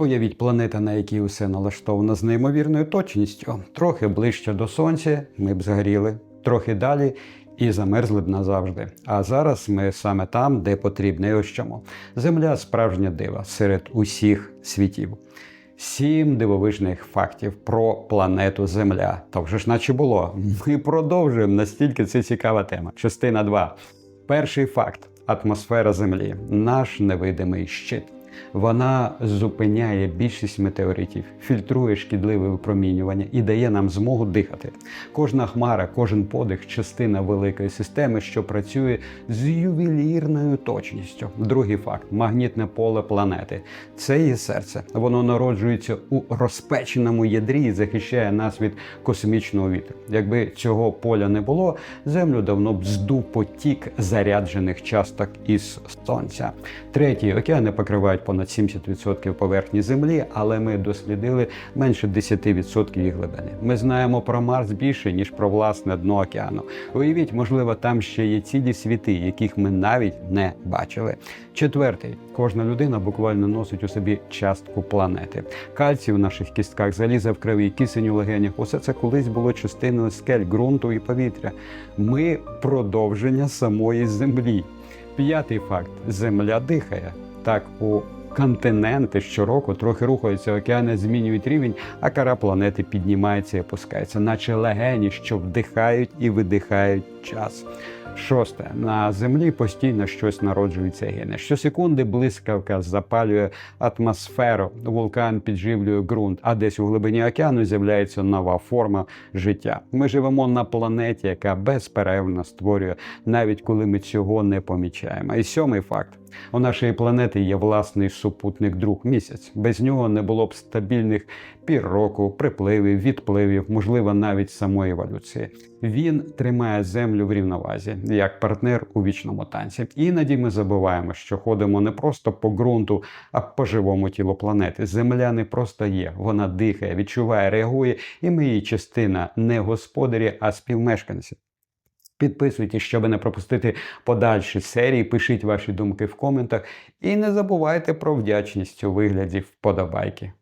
Уявіть планета, на якій усе налаштовано з неймовірною точністю. Трохи ближче до сонця ми б згоріли, трохи далі і замерзли б назавжди. А зараз ми саме там, де потрібно. І ось чому. Земля справжня дива серед усіх світів. Сім дивовижних фактів про планету Земля. Та вже ж наче було. Ми продовжуємо настільки це цікава тема. Частина 2. Перший факт: атмосфера Землі, наш невидимий щит. Вона зупиняє більшість метеоритів, фільтрує шкідливе випромінювання і дає нам змогу дихати. Кожна хмара, кожен подих частина великої системи, що працює з ювелірною точністю. Другий факт магнітне поле планети. Це її серце. Воно народжується у розпеченому ядрі і захищає нас від космічного вітру. Якби цього поля не було, землю давно б здув потік заряджених часток із сонця. Третій океани покривають понад 70% поверхні Землі, але ми дослідили менше 10% їх глибини. Ми знаємо про Марс більше ніж про власне дно океану. Уявіть, можливо, там ще є цілі світи, яких ми навіть не бачили. Четвертий, кожна людина буквально носить у собі частку планети. Кальцій в наших кістках, заліза в крові, кисень у легенях. Усе це колись було частиною скель, ґрунту і повітря. Ми продовження самої землі. П'ятий факт: земля дихає. Так, у континенти щороку трохи рухаються, океани змінюють рівень, а кара планети піднімається і опускається, наче легені, що вдихають і видихають час. Шосте на землі постійно щось народжується гине. Щосекунди блискавка запалює атмосферу, вулкан підживлює ґрунт, а десь у глибині океану з'являється нова форма життя. Ми живемо на планеті, яка безперервно створює, навіть коли ми цього не помічаємо. І сьомий факт. У нашої планети є власний супутник друг місяць. Без нього не було б стабільних пір року, припливів, відпливів, можливо, навіть самої еволюції. Він тримає землю в рівновазі як партнер у вічному танці. Іноді ми забуваємо, що ходимо не просто по ґрунту, а по живому тілу планети. Земля не просто є, вона дихає, відчуває, реагує, і ми її частина не господарі, а співмешканці. Підписуйтесь, щоб не пропустити подальші серії. Пишіть ваші думки в коментах і не забувайте про вдячність у вигляді вподобайки.